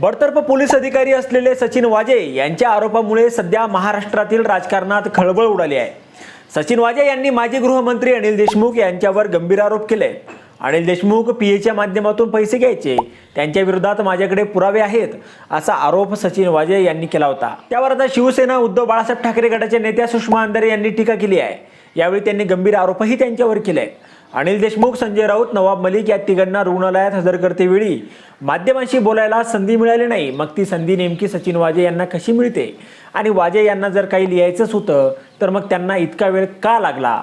बडतर्फ पोलीस अधिकारी असलेले सचिन वाजे यांच्या आरोपामुळे सध्या महाराष्ट्रातील राजकारणात खळबळ उडाली आहे. सचिन वाजे यांनी माजी गृहमंत्री अनिल देशमुख यांच्यावर गंभीर आरोप केले. अनिल देशमुख पी एच्या माध्यमातून पैसे घ्यायचे. त्यांच्या विरोधात माझ्याकडे पुरावे आहेत असा आरोप सचिन वाजे यांनी केला होता. त्यावर आता शिवसेना उद्धव बाळासाहेब ठाकरे गटाच्या नेत्या सुषमा अंधारे यांनी टीका केली आहे. यावेळी त्यांनी गंभीर आरोपही त्यांच्यावर केले. अनिल देशमुख संजय राऊत नवाब मलिक या तिघांना रुग्णालयात हजर करतेवेळी माध्यमांशी बोलायला संधी मिळाली नाही. मग ती संधी नेमकी सचिन वाजे यांना कशी मिळते? आणि वाजे यांना जर काही लिहायचंच होतं तर मग त्यांना इतका वेळ का लागला?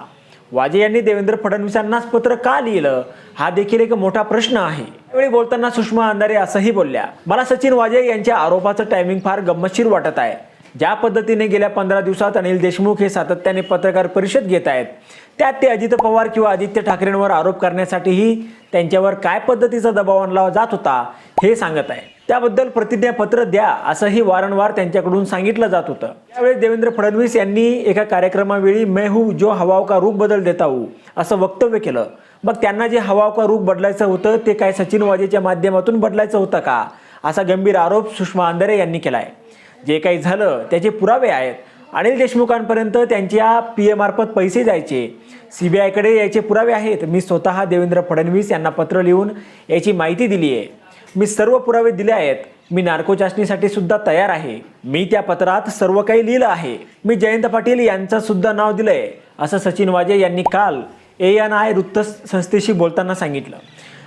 वाजे यांनी देवेंद्र फडणवीसांनाच पत्र का लिहिलं? हा देखील एक मोठा प्रश्न आहे. त्यावेळी बोलताना सुषमा अंधारे असंही बोलल्या. मला सचिन वाजे यांच्या आरोपाचं टायमिंग फार गमतशीर वाटत आहे. ज्या पद्धतीने गेल्या पंधरा दिवसात अनिल देशमुख हे सातत्याने पत्रकार परिषद घेत आहेत त्यात ते अजित पवार किंवा आदित्य ठाकरेंवर आरोप करण्यासाठीही त्यांच्यावर काय पद्धतीचा दबाव आणला जात होता हे सांगत आहे. त्याबद्दल प्रतिज्ञापत्र द्या असंही वारंवार त्यांच्याकडून सांगितलं जात होतं. त्यावेळी देवेंद्र फडणवीस यांनी एका कार्यक्रमावेळी मैं हू जो हवाव का रूप बदल देता हू असं वक्तव्य केलं. मग त्यांना जे हवाव का रूप बदलायचं होतं ते काय सचिन वाजेच्या माध्यमातून बदलायचं होतं का? असा गंभीर आरोप सुषमा अंधारे यांनी केला आहे जे काही झालं त्याचे पुरावे आहेत. अनिल देशमुखांपर्यंत त्यांच्या पी मार्फत पैसे जायचे. सी बी आयकडे याचे पुरावे आहेत. मी स्वतः देवेंद्र फडणवीस यांना पत्र लिहून याची माहिती दिली आहे. मी सर्व पुरावे दिले आहेत. मी नार्को चाचणीसाठी सुद्धा तयार आहे. मी त्या पत्रात सर्व काही लिहिलं आहे. मी जयंत पाटील यांचं सुद्धा नाव दिलंय. असं सचिन वाजे यांनी काल ए एन आय वृत्त संस्थेशी बोलताना सांगितलं.